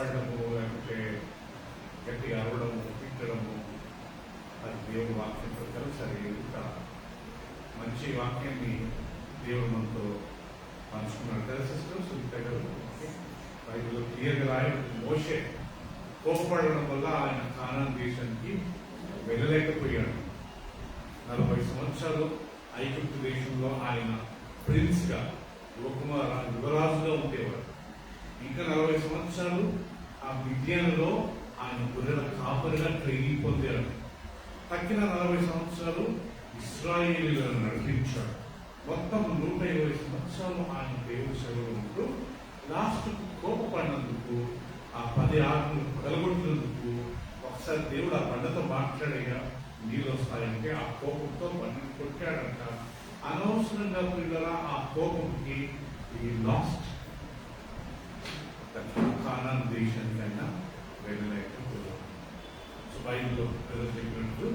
కోపడము లేకపోతే గట్టిగా అరవడము తిట్టడము అది దేవుడి వాక్యం ప్రకారం సరైనది కాదు మంచి వాక్యాన్ని దేవుడు మనతో పంచుకున్నాడు. కదా సిస్టర్స్ దగ్గర బైబిల్లో క్లియర్గా రాయబడింది మోషే కోపపడడం వల్ల ఆయన కానాన్ దేశానికి వెళ్ళలేకపోయాడు. నలభై సంవత్సరాలు ఐగుప్తు దేశంలో ఆయన ప్రిన్స్గా యువకుమార యువరాజుగా ఉండేవాడు. ఇంకా నలభై సంవత్సరాలు ఆ విద్యలో ఆయన గొర్రెల కాపరిగా ట్రైనింగ్ పొందాడు. తక్కిన నలభై సంవత్సరాలు ఇస్రాయేలీలను నడిపించాడు. మొత్తం నూట ఇరవై సంవత్సరాలు ఆయన దేవుడి సేవలో ఉంటూ లాస్ట్కు కోపపడినందుకు ఆ పది ఆకులు పగలగొట్టినందుకు ఒకసారి దేవుడు ఆ బండతో మాట్లాడేగా నీళ్ళు వస్తాయంటే ఆ కోపంతో బండిని కొట్టాడంట. అనవసరంగా పిల్లల ఆ కోపంకి ఈ లాస్ట్ కానాన్ దేశానికైనా సో బైబిల్లో చెప్పినట్టు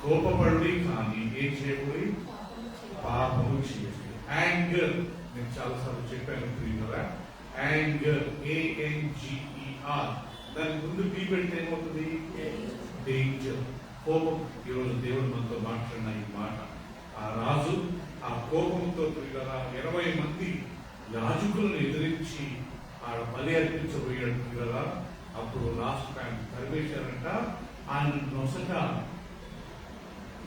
కోపపడి కానీ ఏం చేయకూడదు. పాపము చేయండి. యాంగర్ నేను చాలాసార్లు చెప్పాను ప్రియులరా యాంగర్ ఏఎన్జిఈఆర్ దాని ముందు పీ పెడితే ఏమవుతుంది? డేంజర్ కోపం. ఈరోజు దేవుడు మనతో మాట్లాడిన ఈ మాట. ఆ రాజు ఆ కోపంతో ప్రియులరా ఇరవై మంది యాజకులను ఎదిరించి ఆడ బలి అర్పించబోయాడు కదా అప్పుడు లాస్ట్ ఆయన తరివేశారంట ఆయన నొసట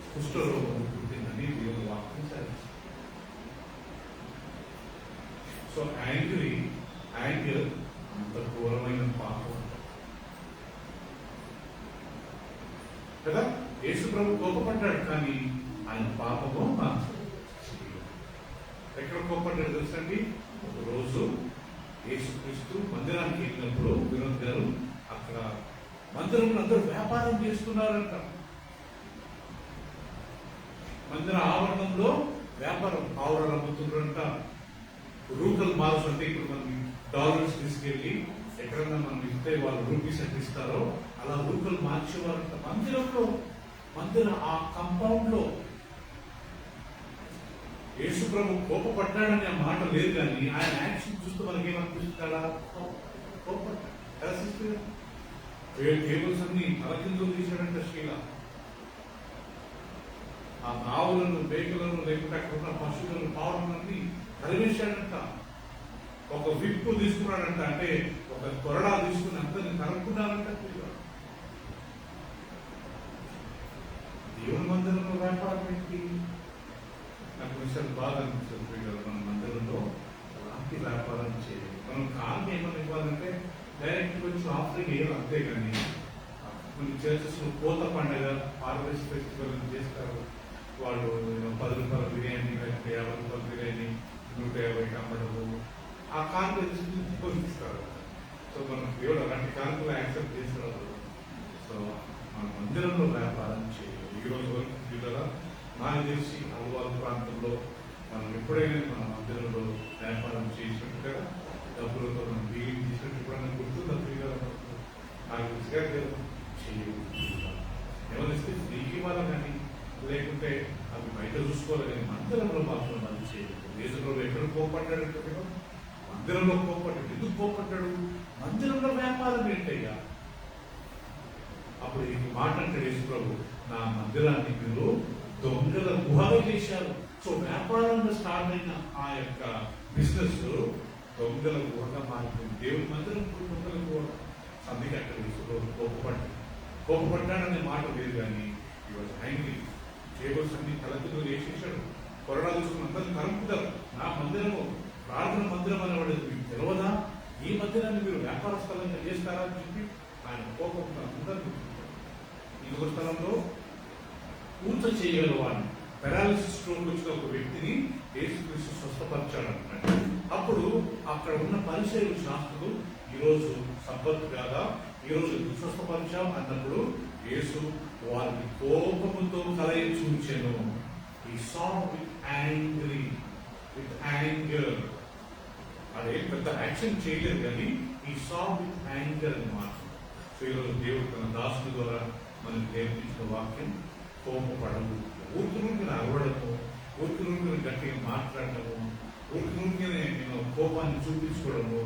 కుష్ఠరోగం పుట్టిందని దేవుని వాక్యం సరే సో యాంగ్రీ యాంగర్ అంత ఘోరమైన పాపం కదా? యేసు ప్రభు కోపపడ్డాడు కానీ ఆయన పాపము మాత్రం ఎక్కడ కోపడ్డాడు తెలుసండి ఒక రోజు యేసుక్రీస్తు మందిరానికి వెళ్ళినప్పుడు వినోద్ గారు అక్కడ మందిరంలో అందరూ వ్యాపారం చేస్తున్నారంట. మందిర ఆవరణంలో వ్యాపారం ఆవరణ అమ్ముతున్నారంట. రూపల్ మాల్స్ అంటే ఇప్పుడు మనం డాలర్స్ తీసుకెళ్ళి ఎక్కడన్నా మనం ఇస్తే వాళ్ళు రూపీస్ ఎంత అలా రూపల్ మార్చేవారంట మందిరంలో మందిర ఆ కంపౌండ్లో యేసుప్రభు కోపపడ్డాడని ఆ మాట లేదు కానీ ఆయన యాక్షన్ చూస్తే మనకేమనిపిస్తాడా కోపడ్డా కోపపడ్డాడు కదా sister? టేబుల్స్ అన్ని తలకిందులు తీశాడంట శ్రీలా. ఆ ఆవులను బేకలను లేకుండా అక్కడ ఉన్న పశువులను పావులన్నీ తరివేశాడంట ఒక విప్పు తీసుకున్నాడంట అంటే ఒక కొరడా తీసుకుని అందరిని కలుపుకున్నాడంట దేవుని మందిరంలో వ్యాపారం ఏంటి? నాకు విషయాలు బాగా అనిపిస్తుంది మన మందిరంలో అలాంటి వ్యాపారం చేయాలి మనం కాల్ని ఏమైనా ఇవ్వాలంటే డైరెక్ట్ కొంచెం ఆఫరింగ్ ఏం అంతే కానీ కొన్ని చర్చెస్ కోత పండగ హార్వెస్ట్ ఫెస్టివల్ చేస్తారు. వాళ్ళు పది రూపాయల బిర్యానీ లేకపోతే యాభై రూపాయల బిర్యానీ నూట యాభైకి అమ్మడము ఆ కాన్ఫరెన్స్ ఇస్తారు. సో మనం ఎవరు అలాంటి కాన్ఫరెన్స్ యాక్సెప్ట్ చేస్తారు. సో మన మందిరంలో వ్యాపారం చేయాలి. ఈ రోజు వరకు పిల్లల నాకు తెలిసి అలవాల ప్రాంతంలో మనం ఎప్పుడైనా మన మందిరంలో వ్యాపారం చేసినట్టుగా డబ్బులతో మనం డీలింగ్ చేసినట్టు ఎప్పుడైనా నాకు తెలిసిగా ఎవరిస్తే కానీ లేకుంటే అవి బయట చూసుకోవాలి కానీ మందిరంలో మాత్రం అది చేయలేదు దేశంలో ఎక్కడ కోపడ్డాడు కదా మందిరంలో కోపడ్డాడు ఎందుకు కోపడ్డాడు మందిరంలో వ్యాపారం ఏంటయ్యా అప్పుడు ఈ మాట అంటే ప్రభు నా మందిరాన్ని మీరు దొంగల గుహలు చేశారు సో వ్యాపారంలో స్టార్ట్ అయిన ఆ యొక్క బిజినెస్ దొంగల గుహగా మారిపోయింది దేవుని మందిరం దొంగల గుహ సంథింగ్ అక్కడ యేసు ప్రభు కోపపడ్డాడు మాట లేదు కానీ ఈ వాజ్ యాంగ్రీ టేబుల్స్ అన్ని తలకిలో వేసేసాడు కొరడా చూసుకుని అందరిని కలుపుతారు నా మందిరము ప్రార్థన మందిరం అనేవాడు మీకు తెలియదా ఈ మందిరాన్ని మీరు వ్యాపార స్థలంగా చేస్తారా అని చెప్పి ఆయన కోపంతో ఈ ఒక స్థలంలో పూజ చేయగలవాడిని పెరాలిసిస్ స్ట్రోక్ వచ్చిన ఒక వ్యక్తిని ఏసుక్రీస్తు స్వస్థపరిచాడు అంటున్నాడు. అప్పుడు అక్కడ ఉన్న పరిచయం శాస్త్రులు ఈరోజు సబ్బత్ కాదా ఈరోజు ఎందుకు స్వస్థపరిచాం అన్నప్పుడు యేసు వారిని కోపముతో కలయి చూచెను ఈ song with angry with anger అదే పెద్ద యాక్షన్ చేయలేదు కానీ ఈ సాంగ్ విత్ యాంగర్ అనమాట సో ఈరోజు దేవుడు తన దాసుని ద్వారా మనకు నేర్పించిన వాక్యం కోపపడము. ఊరికి నుండి అరవడము ఊరికి నుండి గట్టిగా మాట్లాడటము కోపాన్ని చూపించుకోవడము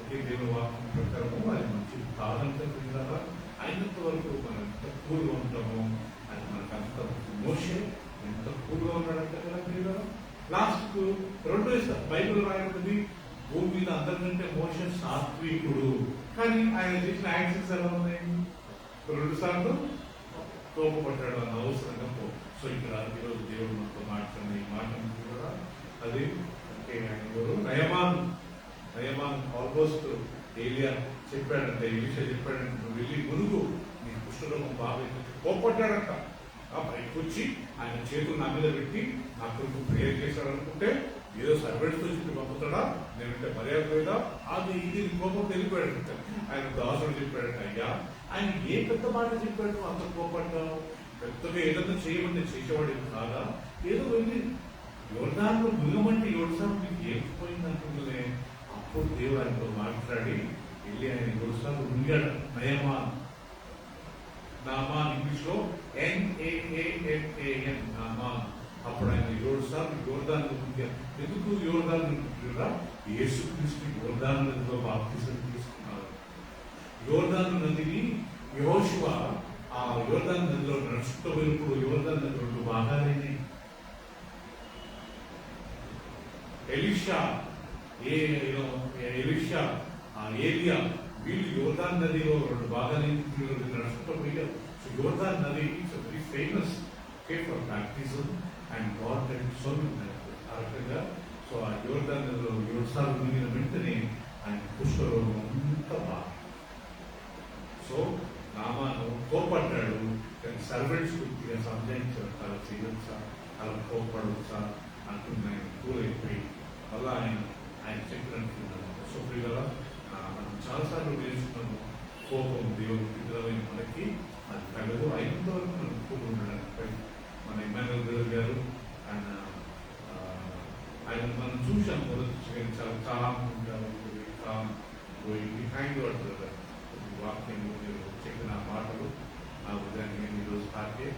ఒకే దేవుని వాక్యం ప్రకారము అది మంచి కాదంతా విధాలా అయినంత వరకు మనం ఎంత కూల్గా ఉంటాము అది మనకు అంత మోసే ఎంత కూల్గా ఉన్నాడంటే కదా మీరు లాస్ట్ రెండో ఇస్తారు బైబుల్ రాయబడింది భూమి మీద అందరికంటే మోసే సాత్వికుడు. కానీ ఆయన చేసిన యాక్సెస్ ఎలా ఉన్నాయి? రెండు సార్లు కోపపడ్డాడు అన్న అవసరంగా పో. సో ఇక్కడ ఈరోజు దేవుడు మనతో ఈ విషయం చెప్పాడు నువ్వు వెళ్ళి మునుగు నీ కుష్ఠరోగం బాగా ఎక్కువ కోపడ్డాడంట. ఆ బయటకు వచ్చి ఆయన చేతులు నా మీద పెట్టి నా కొడుకు ప్రేయర్ చేశాడు అనుకుంటే ఏదో సర్వెంట్తో చెప్పి పంపుతాడా? నేనంటే మర్యాద లేదా? అది ఇది కోపం తెలిపాడంట ఆయన దాసుడు చెప్పాడంట అయ్యా ఆయన ఏ పెద్ద మాట చెప్పాడు? అంత కోపడ్డావు. పెద్దగా ఏదన్నా చేయమంటే చేసేవాడు కాదా? ఏదో వెళ్ళి యోర్దాన్లో మునగమంటే యోర్సాన్ మీకు ఏకపోయింది అనుకుంటులే అప్పుడు దేవుడు ఆయనతో మాట్లాడి వెళ్ళి ఆయన యోర్సాన్ మునిగాడు నయమాన్ నామాన్ ఇంగ్లీష్లో ఎన్ఏఏఎన్ఏఎన్ నామాన్ అప్పుడు ఆయన ఏడు సార్లు యోర్దాన్ మునిగారు ఎందుకు కూడా మునిగారా యేసు క్రీస్తు యోర్దాన్ నదిలో బాప్తిజం తీసుకున్నారు. యోర్దాన్ నదిని యహోశివ ఆ యోర్దాన్ నదిలో నడుచుకుంటూ వెళ్ళినప్పుడు యోర్దాన్ నది రెండు భాగాలైనాయి ఎలిషా ఏ ఎలిషా ఆ ఏరియా వీళ్ళు యోర్దాన్ నదిలో రెండు భాగాలైన నడుచుకుంటూ వెళ్ళారు సో యోర్దాన్ నది it's very famous okay for baptism and God and so ఆ రకంగా సో ఆ యోర్దాన్ నదిలో మునిగిన వెంటనే ఆయన పుష్పరోగం అంతా బాగా. సో నామాను కోపడ్డాడు కానీ సర్వెంట్స్ పూర్తిగా సంజయించారు అలా చేయొచ్చా అలా కోపడవచ్చా అంటున్న ఆయన కూలైపోయి మళ్ళా ఆయన ఆయన చెప్పినట్టున్నాడు సో ప్రియుల మనం చాలాసార్లు నేర్చుకున్నాము కోపం దేవుడు విడుదలైన మనకి అది తగదు. అయినంతవరకు మనం కూడి ఉండడానికి మన ఎమ్మెల్యే గారు ఆయన ఆయన మనం చూసాం మొదటి చాలా కామ్ ఉంటారు కామ్ బిహైండ్ వాట్ బ్రదర్ వాక్యం చెప్పిన ఆ మాటలు ఆ ఉదయాన్ని ఈరోజు తాకే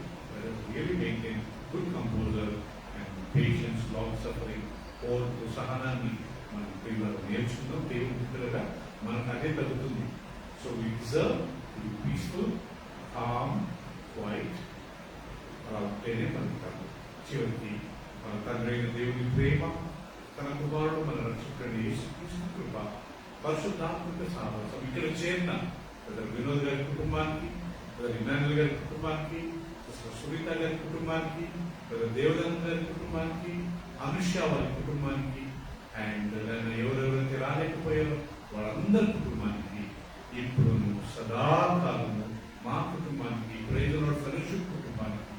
really maintain good composure and patience long suffering ఓర్పు సహనాన్ని మనం పిల్లలు నేర్చుకుందాం. దేవుని బిడ్డలుగా మనకు అదే తగ్గుతుంది. So we deserve to peaceful calm quiet అలా ఉంటేనే మనకు చివరికి మన తండ్రి అయిన దేవుని ప్రేమ తన కుమారుడు మన రక్షకుడు యేసుకృష్ణ కృప పరిశుద్ధాత్మక సాహసం ఇక్కడ చేరిన బ్రదర్ వినోద్ గారి కుటుంబానికి బ్రదర్ ఇమానుల్ గారి కుటుంబానికి సిస్టర్ సునీత గారి కుటుంబానికి బ్రదర్ దేవదంత గారి కుటుంబానికి అనుష్య వారి కుటుంబానికి అండ్ ఎవరెవరైతే రాలేకపోయారో వాళ్ళందరి కుటుంబానికి ఇప్పుడు సదాకాలము మా కుటుంబానికి ప్రయోజన ఫెలోషిప్ కుటుంబానికి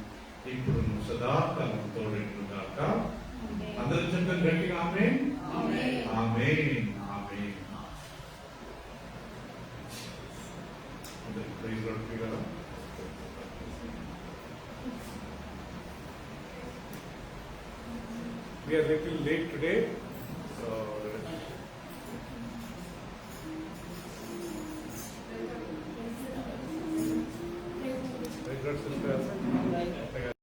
ఇప్పుడు సదాకాలం తోడేట్లు We are a little late today, so